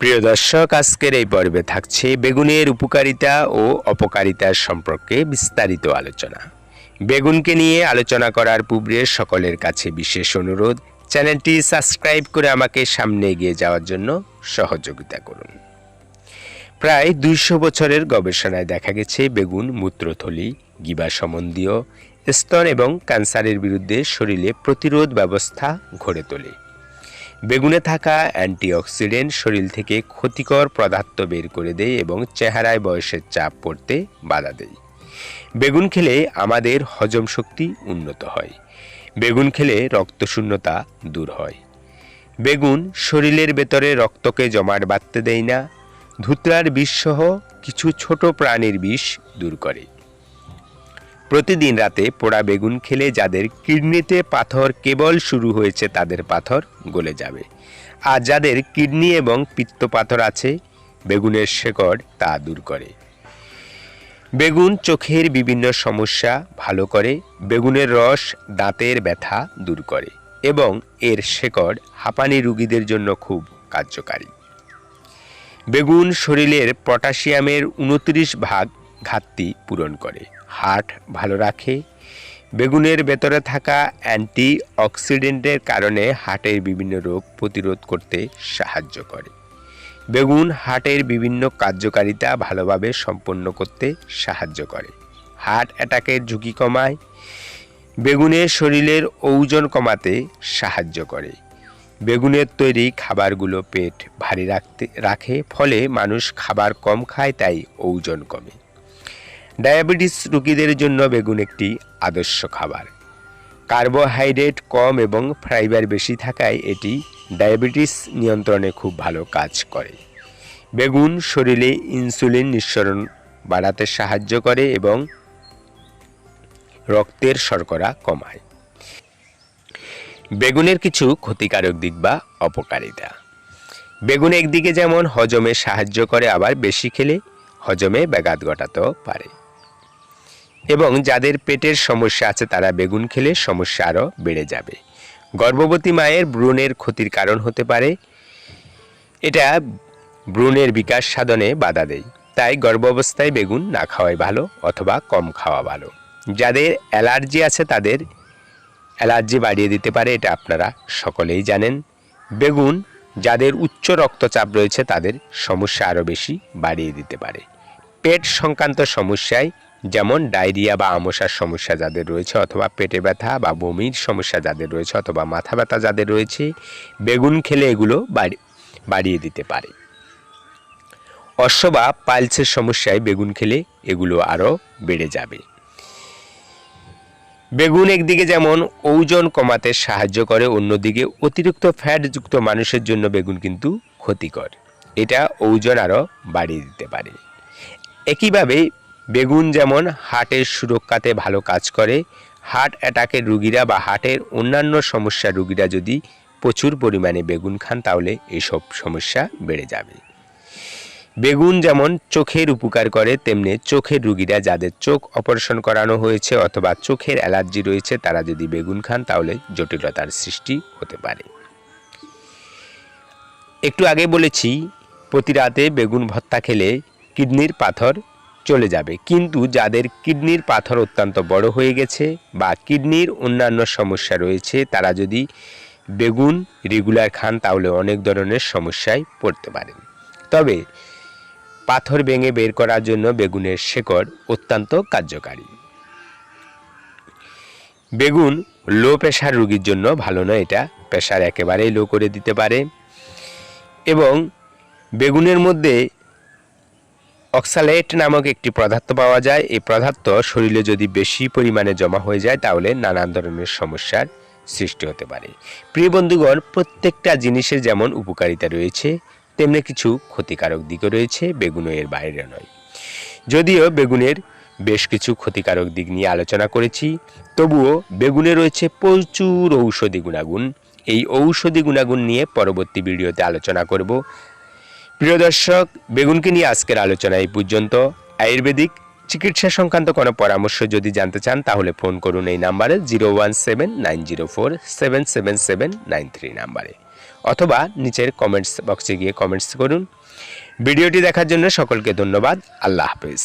প্রিয় দর্শক, আজকের এই পর্বে থাকছে বেগুনের উপকারিতা ও অপকারিতার সম্পর্কে বিস্তারিত আলোচনা। বেগুনকে নিয়ে আলোচনা করার পূর্বে সকলের কাছে বিশেষ অনুরোধ, চ্যানেলটি সাবস্ক্রাইব করে আমাকে সামনে এগিয়ে যাওয়ার জন্য সহযোগিতা করুন। প্রায় দুইশো বছরের গবেষণায় দেখা গেছে বেগুন মূত্রথলি, গিবা সম্বন্ধীয় স্তন এবং ক্যান্সারের বিরুদ্ধে শরীরে প্রতিরোধ ব্যবস্থা গড়ে তোলে। বেগুনে থাকা অ্যান্টিঅক্সিডেন্ট শরীর থেকে ক্ষতিকর পদার্থ বের করে দেয় এবং চেহারায় বয়সের চাপ পড়তে বাধা দেয়। বেগুন খেলে আমাদের হজম শক্তি উন্নত হয়। বেগুন খেলে রক্তশূন্যতা দূর হয়। বেগুন শরীরের ভেতরে রক্তকে জমাট বাঁধতে দেয় না, ধুতরার বিষসহ কিছু ছোট প্রাণীর বিষ দূর করে। প্রতিদিন রাতে পোড়া বেগুন খেলে যাদের কিডনিতে পাথর কেবল শুরু হয়েছে, তাদের পাথর গলে যাবে। আর যাদের কিডনি এবং পিত্ত পাথর আছে, বেগুনের শেকড় তা দূর করে। বেগুন চোখের বিভিন্ন সমস্যা ভালো করে, বেগুনের রস দাঁতের ব্যথা দূর করে এবং এর শেকড় হাঁপানি রুগীদের জন্য খুব কার্যকারী। বেগুন শরীরের পটাশিয়ামের উনত্রিশ ভাগ ঘাটতি পূরণ করে। হার্ট ভালো রাখে। বেগুনের ভেতরে থাকা অ্যান্টি অক্সিডেন্টের কারণে হার্টের বিভিন্ন রোগ প্রতিরোধ করতে সাহায্য করে। বেগুন হার্টের বিভিন্ন কার্যকারিতা ভালোভাবে সম্পন্ন করতে সাহায্য করে। হার্ট অ্যাটাকের ঝুঁকি কমায়। বেগুনের শরীরের ওজন কমাতে সাহায্য করে। বেগুনের তৈরি খাবারগুলো পেট ভারী রাখতে, রাখে, ফলে মানুষ খাবার কম খায়, তাই ওজন কমে। ডায়াবেটিস রোগীদের জন্য বেগুন একটি আদর্শ খাবার। কার্বোহাইড্রেট কম এবং ফাইবার বেশি থাকায় এটি ডায়াবেটিস নিয়ন্ত্রণে খুব ভালো কাজ করে। বেগুন শরীরে ইনসুলিন নিঃসরণ বাড়াতে সাহায্য করে এবং রক্তের শর্করা কমায়। বেগুনের কিছু ক্ষতিকারক দিক বা অপকারিতা। বেগুন একদিকে যেমন হজমে সাহায্য করে, আবার বেশি খেলে হজমে ব্যাঘাত ঘটাতেও পারে। এবং যাদের পেটের সমস্যা আছে তারা বেগুন খেলে সমস্যা আরও বেড়ে যাবে। গর্ভবতী মায়ের ভ্রূণের ক্ষতির কারণ হতে পারে। এটা ভ্রূণের বিকাশ সাধনে বাধা দেয়। তাই গর্ভাবস্থায় বেগুন না খাওয়াই ভালো অথবা কম খাওয়া ভালো। যাদের অ্যালার্জি আছে তাদের অ্যালার্জি বাড়িয়ে দিতে পারে, এটা আপনারা সকলেই জানেন। বেগুন যাদের উচ্চ রক্তচাপ রয়েছে তাদের সমস্যা আরও বেশি বাড়িয়ে দিতে পারে। পেট সংক্রান্ত সমস্যায় যেমন ডায়রিয়া বা আমশার সমস্যা যাদের রয়েছে অথবা পেটে ব্যথা বা বমির সমস্যা যাদের রয়েছে অথবা মাথা ব্যথা যাদের রয়েছে, বেগুন খেলে এগুলো বাড়ি, বাড়িয়ে দিতে পারে। অশ্ব বা পাইলসের সমস্যায় বেগুন খেলে এগুলো আরও বেড়ে যাবে। বেগুন একদিকে যেমন ওজন কমাতে সাহায্য করে, অন্যদিকে অতিরিক্ত ফ্যাটযুক্ত মানুষের জন্য বেগুন কিন্তু ক্ষতিকর। এটা ওজন আরও বাড়িয়ে দিতে পারে। একইভাবে বেগুন যেমন হার্টের সুরক্ষাতে ভালো কাজ করে, হার্ট অ্যাটাকের রুগীরা বা হার্টের অন্যান্য সমস্যার রুগীরা যদি প্রচুর পরিমাণে বেগুন খান, তাহলে এসব সমস্যা বেড়ে যাবে। বেগুন যেমন চোখের উপকার করে, তেমনি চোখের রুগীরা যাদের চোখ অপারেশন করানো হয়েছে অথবা চোখের অ্যালার্জি রয়েছে, তারা যদি বেগুন খান, তাহলে জটিলতার সৃষ্টি হতে পারে। একটু আগে বলেছি, প্রতি রাতে বেগুন ভত্তা খেলে কিডনির পাথর চলে যাবে। কিন্তু যাদের কিডনির পাথর অত্যন্ত বড় হয়ে গেছে বা কিডনির অন্যান্য সমস্যা রয়েছে, তারা যদি বেগুন রেগুলার খান, তাহলে অনেক ধরনের সমস্যায় পড়তে পারেন। তবে পাথর ভেঙে বের করার জন্য বেগুনের শেকড় অত্যন্ত কার্যকারী। বেগুন লো প্রেশার রোগীর জন্য ভালো নয় এটা। প্রেশার একেবারেই লো করে দিতে পারে। এবং বেগুনের মধ্যে অক্সালেট নামক একটি পদার্থ পাওয়া যায়। এই পদার্থ শরীরে যদি বেশি পরিমাণে জমা হয়ে যায়, তাহলে নানান ধরনের সমস্যার সৃষ্টি হতে পারে। প্রিয় বন্ধুগণ, প্রত্যেকটা জিনিসের যেমন উপকারিতা রয়েছে, তেমনি কিছু ক্ষতিকারক দিকও রয়েছে, বেগুনও এর বাইরে নয়। যদিও বেগুনের বেশ কিছু ক্ষতিকারক দিক নিয়ে আলোচনা করেছি, তবুও বেগুনে রয়েছে প্রচুর ঔষধি গুণাগুণ। এই ঔষধি গুণাগুণ নিয়ে পরবর্তী ভিডিওতে আলোচনা করব। প্রিয় দর্শক, বেগুনকে নিয়ে আজকের আলোচনা এই পর্যন্ত। আয়ুর্বেদিক চিকিৎসা সংক্রান্ত কোনো পরামর্শ যদি জানতে চান, তাহলে ফোন করুন এই নাম্বারে zero one seven nine zero four seven seven seven nine three নাম্বারে। অথবা নিচের কমেন্টস বক্সে গিয়ে কমেন্টস করুন। ভিডিওটি দেখার জন্য সকলকে ধন্যবাদ। আল্লাহ হাফেজ।